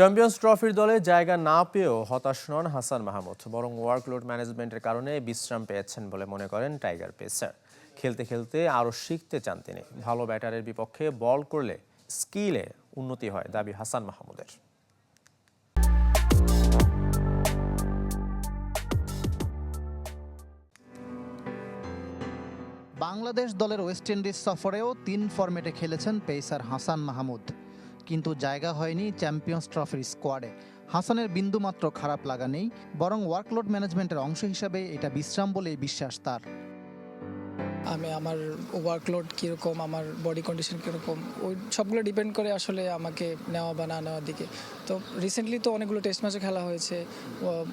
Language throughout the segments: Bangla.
চ্যাম্পিয়ন্স ট্রফির দলে জায়গা না পেয়েও হতাশ নন হাসান মাহমুদ, বরং ওয়ার্কলোড ম্যানেজমেন্টের কারণে বিশ্রাম পেয়েছেন বলে মনে করেন টাইগার পেসার খেলতে খেলতে আরও শিখতে চান তিনি। ভালো ব্যাটারের বিপক্ষে বল করলে স্কিলে উন্নতি হয় দাবি হাসান মাহমুদের। বাংলাদেশ দলের ওয়েস্ট ইন্ডিজ সফরেও তিন ফরম্যাটে খেলেছেন পেসার হাসান মাহমুদ। কিন্তু জায়গা হয়নি চ্যাম্পিয়ন্স ট্রফির স্কোয়াডে। হাসানের বিন্দুমাত্র খারাপ লাগা নেই, বরং ওয়ার্কলোড ম্যানেজমেন্টের অংশ হিসাবে এটা বিশ্রাম বলেই বিশ্বাস তার। আমি আমার ওয়ার্কলোড কীরকম আমার বডি কন্ডিশন কীরকম ওই সবগুলো ডিপেন্ড করে আসলে আমাকে নেওয়া বা না নেওয়ার দিকে। তো রিসেন্টলি তো অনেকগুলো টেস্ট ম্যাচও খেলা হয়েছে।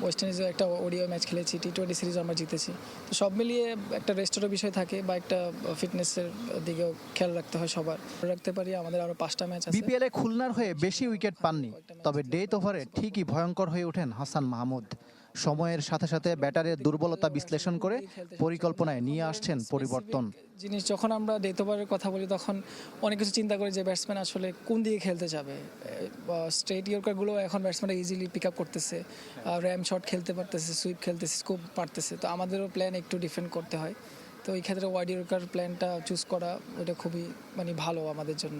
ওয়েস্ট ইন্ডিজের একটা ওডিও ম্যাচ খেলেছি টি টোয়েন্টি সিরিজ আমরা জিতেছি। তো সব মিলিয়ে একটা রেস্টেরও বিষয় থাকে বা একটা ফিটনেসের দিকেও খেয়াল রাখতে হয় সবার। রাখতে পারি আমাদের আরও পাঁচটা ম্যাচ আছে। বিপিএল এ খুলনার হয়ে বেশি উইকেট পাননি তবে ডেথ ওভারে ঠিকই ভয়ঙ্কর হয়ে ওঠেন হাসান মাহমুদ। সময়ের সাথে সাথে ব্যাটারের দুর্বলতা বিশ্লেষণ করে পরিকল্পনায় নিয়ে আসছেন পরিবর্তন। জিনিস যখন আমরা ডেথ ওভারের কথা বলি তখন অনেক কিছু চিন্তা করি যে ব্যাটসম্যান আসলে কোন দিকে খেলতে যাবে। স্ট্রেট ইয়র্কারগুলো এখন ব্যাটসম্যানরা ইজিলি পিক আপ করতেছে। র্যাম শট খেলতে পারতেছে সুইপ খেলতেছে স্কোপ পারতেছে তো আমাদেরও প্ল্যান একটু ডিফেন্ড করতে হয়। তো এই ক্ষেত্রে ওয়াইড ইয়র্কার প্ল্যানটা চুজ করা ওটা খুবই মানে ভালো আমাদের জন্য।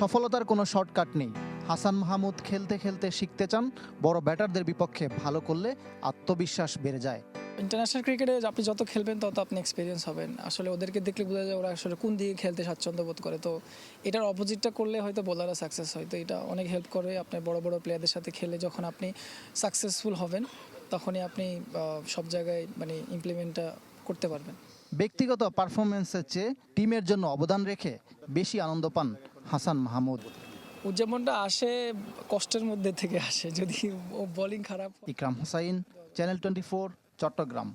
সফলতার কোনো শর্টকাট নেই। হাসান মাহমুদ খেলতে খেলতে শিখতে চান বড় ব্যাটারদের বিপক্ষে ভালো করলে আত্মবিশ্বাস বেড়ে যায়। ইন্টারন্যাশনাল ক্রিকেটে আপনি যত খেলবেন তত আপনি এক্সপিরিয়েন্স হবেন। আসলে ওদেরকে দেখলে বোঝা যায় ওরা আসলে কোন দিকে খেলতে স্বাচ্ছন্দ্য বোধ করে। তো এটার অপোজিটটা করলে হয়তো বোলাররা সাকসেস হয়। তো এটা অনেক হেল্প করে আপনার বড় বড় প্লেয়ারদের সাথে খেলে যখন আপনি সাকসেসফুল হবেন তখনই আপনি সব জায়গায় মানে ইমপ্লিমেন্টটা করতে পারবেন। ব্যক্তিগত পারফরমেন্সের চেয়ে টিমের জন্য অবদান রেখে বেশি আনন্দ পান হাসান মাহমুদ। উদযাপনটা আসে কষ্টের মধ্যে থেকে আসে যদি বোলিং খারাপ ইকরাম হোসাইন চ্যানেল টোয়েন্টি চট্টগ্রাম।